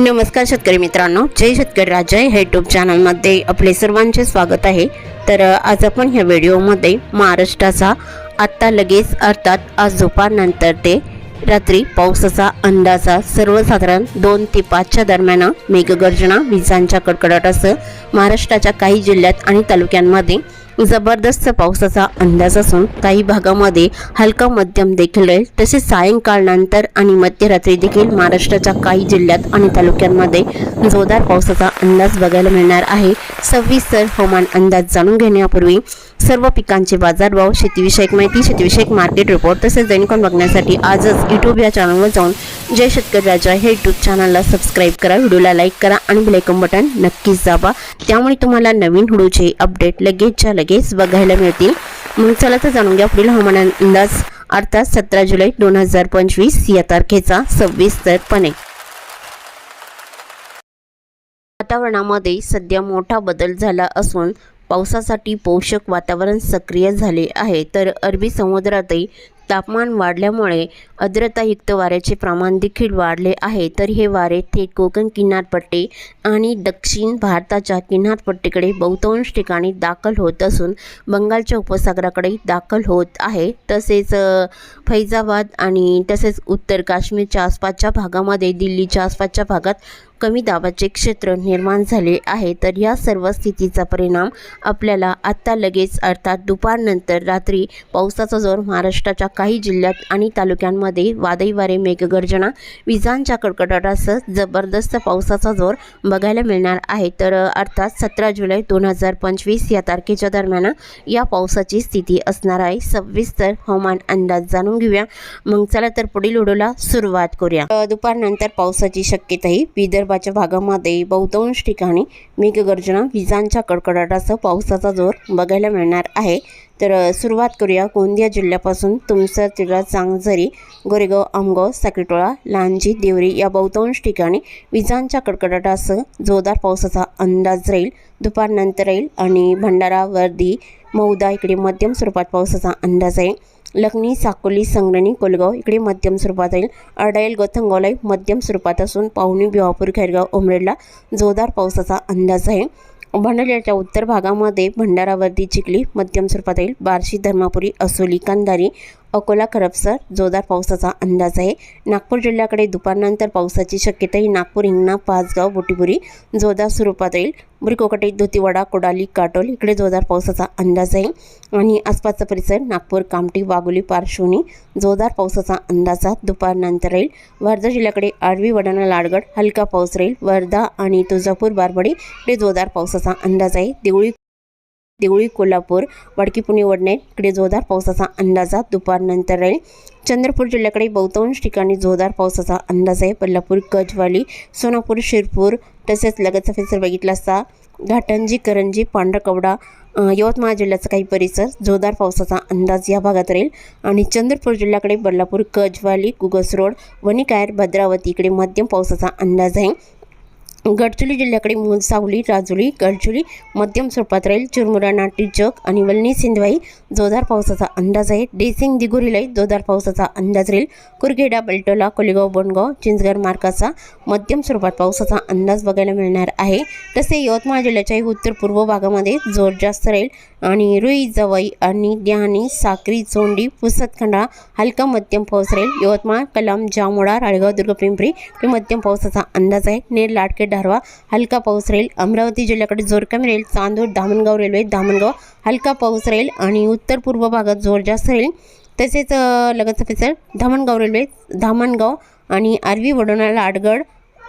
नमस्कार शेतकरी मित्रांनो. जय शेतकरी राजा. ह्या यूट्यूब चॅनलमध्ये आपले सर्वांचे स्वागत आहे. तर आज आपण ह्या व्हिडिओमध्ये महाराष्ट्राचा आत्ता लगेच अर्थात आज दुपारनंतर ते रात्री पावसाचा अंदाजा सर्वसाधारण दोन ते पाचच्या दरम्यान मेघगर्जना विजांच्या कडकडाटासह महाराष्ट्राच्या काही जिल्ह्यात आणि तालुक्यांमध्ये जबरदस्त पावसाचा अंदाज असून काही भागामध्ये हलका मध्यम देखील राहील. तसेच सायंकाळनंतर आणि मध्यरात्री देखील महाराष्ट्राच्या काही जिल्ह्यात आणि तालुक्यांमध्ये जोरदार पावसाचा अंदाज बघायला मिळणार आहे. सविस्तर हवामान अंदाज जाणून घेण्यापूर्वी सर्व पिकांचे बाजारभाव शेतीविषयक माहिती शेतीविषयक मार्केट रिपोर्ट तसेच दैनिकॉन बघण्यासाठी आजच यूट्यूब या चॅनलवर जाऊन जय शेतकरी राजा हे यूट्यूब चॅनलला सबस्क्राईब करा व्हिडिओला लाईक करा आणि बेलायकन बटन नक्कीच दाबा. त्यामुळे तुम्हाला नवीन व्हिडिओचे अपडेट लगेचच्या लगेच बघायला मिळतील. मग चला तर जाणून घ्या पुढील हवामान अंदाज. अर्थात सतरा जुलै दोन हजार पंचवीस या तारखेचा सविस्तरपणे वातावरणामध्ये सध्या मोठा बदल झाला असून पावसासाठी पोषक वातावरण सक्रिय झाले आहे. तर अरबी समुद्रातही तापमान वाढल्यामुळे आर्द्रतायुक्त वाऱ्याचे प्रमाण देखील वाढले आहे. तर हे वारे थेट कोकण किनारपट्टी आणि दक्षिण भारताच्या किनारपट्टीकडे बहुतांश ठिकाणी दाखल होत असून बंगालच्या उपसागराकडे दाखल होत आहे. तसेच फैजाबाद आणि तसेच उत्तर काश्मीरच्या आसपासच्या भागामध्ये दिल्लीच्या आसपासच्या भागात कमी दाबाचे क्षेत्र निर्माण झाले आहे. तर या सर्व स्थितीचा परिणाम आपल्याला आत्ता लगेच अर्थात दुपारनंतर रात्री पावसाचा जोर महाराष्ट्राच्या काही जिल्ह्यात आणि तालुक्यांमध्ये वादळी वारे मेघगर्जना विजांच्या कडकडाटासह जबरदस्त पावसाचा जोर बघायला मिळणार आहे. तर अर्थात सतरा जुलै दोन हजार पंचवीस या तारखेच्या दरम्यान या पावसाची स्थिती असणार आहे. सविस्तर हवामान अंदाज जाणून घेऊया. मग चला तर पुढील उडोला सुरुवात करूया. दुपारनंतर पावसाची शक्यताही विदर्भाच्या भागामध्ये बहुतांश ठिकाणी मेघगर्जना विजांच्या कडकडाटासह पावसाचा जोर बघायला मिळणार आहे. तर सुरुवात करूया गोंदिया जिल्ह्यापासून. तुमसर तिला चांगझरी गोरेगाव आमगाव साकीटोळा लांजी देवरी या बहुतांश ठिकाणी विजांच्या कडकडाटासह जोरदार पावसाचा अंदाज राहील. दुपारनंतर राहील आणि भंडारा वर्दी मौदा इकडे मध्यम स्वरूपात पावसाचा अंदाज आहे. लखनी साकोली संगणी कोलगाव इकडे मध्यम स्वरूपात राहील. अडायल गोथंगोलाई मध्यम स्वरूपात असून पाहुणी बिवापूर खैरगाव उमरेडला जोरदार पावसाचा अंदाज आहे. भंडाऱ्याच्या उत्तर भागामध्ये भंडारावर्दी चिखली मध्यम स्वरूपात येईल बार्शी धर्मापुरी असोली कंधारी अकोला खरपसर जोरदार पावसाचा अंदाज आहे. नागपूर जिल्ह्याकडे दुपारनंतर पावसाची शक्यता ही नागपूर हिंगणा पाचगाव बोटीपुरी जोरदार स्वरूपात येईल. बुरकोकटे धुतीवाडा कोडाली काटोल इकडे जोरदार पावसाचा अंदाज आहे. आणि आसपासचा परिसर नागपूर कामठी वाघोली पार्श्वनी जोरदार पावसाचा अंदाजा दुपारनंतर राहील वर्धा जिल्ह्याकडे आडवी वडाणा लाडगड हलका पाऊस राहील. वर्धा आणि तुळजापूर बारबडी इकडे जोरदार पावसाचा अंदाज आहे. देवळी देवळी कोल्हापूर वडकी पुणे वडणे इकडे जोरदार पावसाचा अंदाजा दुपारनंतर राहील चंद्रपूर जिल्ह्याकडे बहुतांश ठिकाणी जोरदार पावसाचा अंदाज आहे. बल्लापूर गजवाली सोनापूर शिरपूर तसेच लगतचा फेसर बघितला असता घाटंजी करंजी पांढरकवडा यवतमाळ जिल्ह्याचा काही परिसर जोरदार पावसाचा अंदाज या भागात राहील. आणि चंद्रपूर जिल्ह्याकडे बल्लापूर गजवाली गुगस रोड वणिकायर भद्रावती इकडे मध्यम पावसाचा अंदाज आहे. गडचुली जिल्ह्याकडे मूल सावली राजुरी गडचुली मध्यम स्वरूपात राहील चिरमुरा नाटी चौक आणि वल्नी सिंधवाई. जोरदार पावसाचा अंदाज आहे. डेसिंग दिगोरीलाही जोरदार पावसाचा अंदाज राहील. कुरखेडा बेल्टोला कोलेगाव बोंडगाव चिंचगड मार्गाचा मध्यम स्वरूपात पावसाचा अंदाज बघायला मिळणार आहे. तसे यवतमाळ जिल्ह्याच्याही उत्तर पूर्व भागामध्ये जोर जास्त राहील. आणि रुई जवई आणि द्यानी साक्री चोंडी पुसतखंडा हलका मध्यम पाऊस राहील. यवतमाळ कलाम जामोडा राळेगाव दुर्ग पिंपरी हे मध्यम पावसाचा अंदाज आहे. नेर लाडके धारवा हलका पाऊस राहील. अमरावती जिल्ह्याकडे जोर कमी राहील. चांदूर धामणगाव रेल्वे धामणगाव हलका पाऊस राहील आणि उत्तर पूर्व भागात जोर जास्त राहील. तसेच अ, लगतचा फेसर धामणगाव रेल्वे धामणगाव आणि आरवी वडोणा लाडगड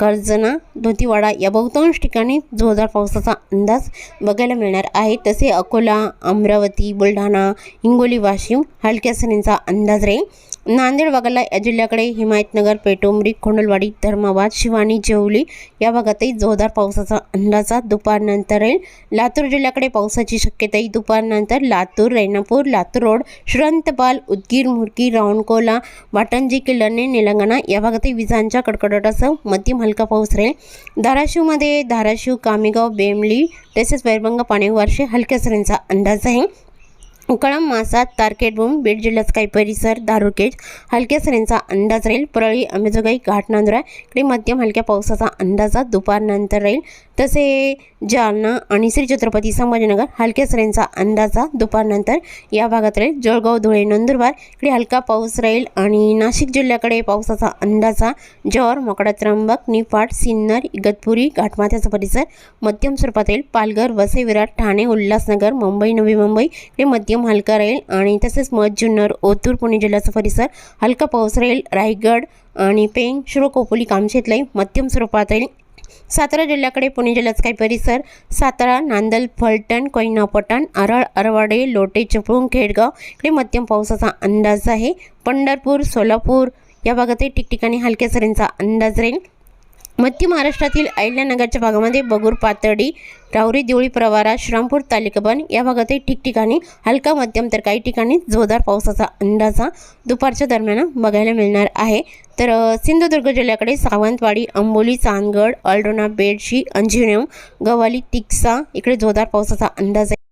कर्जना धोतीवाडा या बहुतांश ठिकाणी जोरदार पावसाचा अंदाज बघायला मिळणार आहे. तसे अकोला अमरावती बुलढाणा हिंगोली वाशिम हलक्या सरींचा अंदाज राहील. नांदेड वगळला या जिल्ह्याकडे हिमायतनगर पेटोमरी खोंडलवाडी धर्माबाद शिवानी जेवली या भागातही जोरदार पावसाचा अंदाजा. दुपारनंतर राहील लातूर जिल्ह्याकडे पावसाची शक्यताही. दुपारनंतर लातूर रेणापूर लातूर रोड श्रंतपाल उदगीर मुरकी रावणकोला वाटंजी किल्लणे निलंगणा या भागातही विजांच्या कडकडाटासह मध्यम हलका पाऊस राहील. धाराशिवमध्ये धाराशिव कामेगाव बेमली तसेच वैरभंगा पाणी वारशी हलक्या सरींचा अंदाज आहे. उकळम मासा तारकेटबूम बीड जिल्ह्यात काही परिसर दारुकेज हलक्या सरींचा अंदाज राहील. परळी अंबेजोगाई घाटनांदुरा इकडे मध्यम हलक्या पावसाचा अंदाजा दुपारनंतर राहील. तसे जालना आणि श्री छत्रपती संभाजीनगर हलक्या सरींचा अंदाजा दुपारनंतर या भागात राहील. जळगाव धुळे नंदुरबार इकडे हलका पाऊस राहील आणि नाशिक जिल्ह्याकडे पावसाचा अंदाजा जव्हार मोकडा त्र्यंबक निफाड सिन्नर इगतपुरी घाटमाथ्याचा परिसर मध्यम स्वरूपात राहील. पालघर वसई विराट ठाणे उल्हासनगर मुंबई नवी मुंबई इकडे मध्यम हलका राहील आणि तसेच मध जुन्नर ओतूर पुणे जिल्ह्याचा परिसर हलका पाऊस राहील. रायगड आणि पेंग शिरोकोपोली कामशेतलाही मध्यम स्वरूपात राहील. सातारा जिल्ह्याकडे पुणे जिल्ह्याचा काही परिसर सातारा नांदल फलटण कोयना पठाण आरळ अरवाडे लोटे चिपळूण खेडगाव इकडे मध्यम पावसाचा अंदाज आहे. पंढरपूर सोलापूर या भागातही ठिकठिकाणी हलक्या सरींचा अंदाज राहील. मध्य महाराष्ट्रातील अहिल्यानगरच्या भागामध्ये बगूर पातळी राहुरी देवळी प्रवारा श्रामपूर तालिकाबन या भागातही ठिकठिकाणी हलका मध्यम तर काही ठिकाणी जोरदार पावसाचा अंदाजा दुपारच्या दरम्यान बघायला मिळणार आहे. तर सिंधुदुर्ग जिल्ह्याकडे सावंतवाडी अंबोली चांदगड अल्डोना बेडशी अंजिनेव गवाली तिक्सा इकडे जोरदार पावसाचा अंदाज आहे.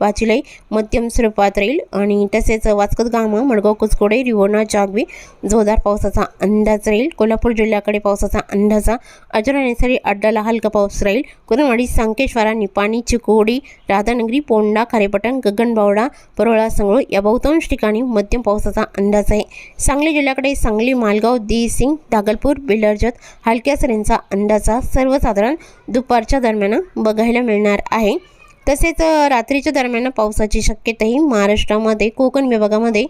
वाचिलाई मध्यम स्वरूपात राहील आणि तसेच वाचकत गामा मडगाव कुचकोडे रिवोना जागवी जोरदार पावसाचा अंदाज राहील. कोल्हापूर जिल्ह्याकडे पावसाचा अंदाजा अजरानेसरी अड्डाला हलका पाऊस राहील. कुरणवाडी संकेश्वरा निपाणी चिकोडी राधानगरी पोंडा खारेपटण गगनबावडा परोळा संगळू या बहुतांश ठिकाणी मध्यम पावसाचा अंदाज आहे. सांगली जिल्ह्याकडे सांगली मालगाव दिसिंग दागलपूर बिलर्जत हलक्या सरींचा अंदाजा सर्वसाधारण दुपारच्या दरम्यान बघायला मिळणार आहे. तसेच रात्रीच्या दरम्यान पावसाची शक्यताही महाराष्ट्रामध्ये कोकण विभागामध्ये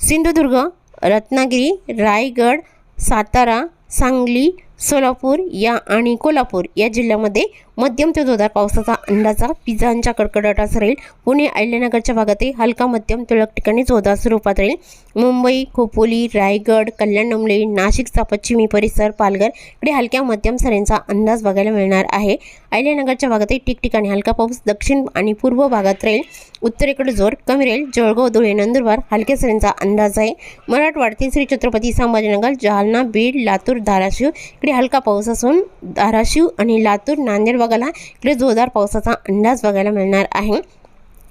सिंधुदुर्ग रत्नागिरी रायगड सातारा सांगली सोलापूर या आणि कोल्हापूर या जिल्ह्यामध्ये मध्यम ते जोरदार पावसाचा अंदाजा. विजांच्या कडकडाटास राहील. पुणे अहिल्यानगरच्या भागातही हलका मध्यम तुरळक ठिकाणी जोरदार स्वरूपात राहील. मुंबई खोपोली रायगड कल्याण डोंबले नाशिकचा पश्चिमी परिसर पालघर इकडे हलक्या मध्यम सरींचा अंदाज बघायला मिळणार आहे. अहिल्यानगरच्या भागातही ठिकठिकाणी हलका पाऊस दक्षिण आणि पूर्व भागात राहील. उत्तरेकडे जोर कमी राहील. जळगाव धुळे नंदुरबार हलक्या सरींचा अंदाज आहे. मराठवाड्यातील श्री छत्रपती संभाजीनगर जालना बीड लातूर धाराशिव इकडे हलका पाऊस असून धाराशिव आणि लातूर नांदेड वगळा इकडे जोरदार पावसाचा अंदाज बघायला मिळणार आहे.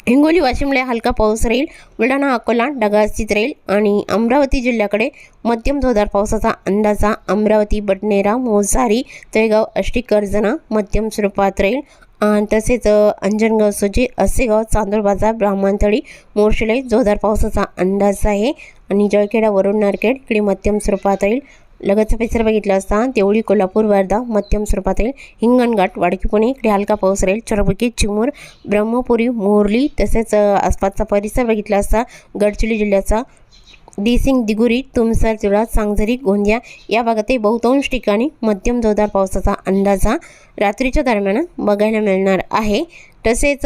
हिंगोली वाशिमला हलका पाऊस राहील. बुलढाणा अकोला ढगाळ स्थित राहील आणि अमरावती जिल्ह्याकडे मध्यम जोरदार पावसाचा अंदाजा. अमरावती बडनेरा मोसारी तळेगाव अष्टी कर्जना मध्यम स्वरूपात राहील. तसेच अंजनगाव सुजी असेगाव चांदूर बाजार ब्राह्मणथळी मोर्शिले जोरदार पावसाचा अंदाज आहे. आणि जळखेडा वरुण नारखेड इकडे मध्यम स्वरूपात राहील. लगतचा परिसर बघितला असता देवळी कोल्हापूर वर्धा मध्यम स्वरूपात येईल हिंगणघाट वाडकी पुणे इकडे हलका पाऊस राहील चरबुकी चिमूर ब्रह्मपुरी मोरली तसेच आसपासचा परिसर बघितला असता गडचिरोली जिल्ह्याचा दिसिंग दिगुरी तुमसर चिवडा सांगझरी गोंदिया या भागातही बहुतांश ठिकाणी मध्यम जोरदार पावसाचा अंदाजा रात्रीच्या दरम्यान बघायला मिळणार आहे. तसेच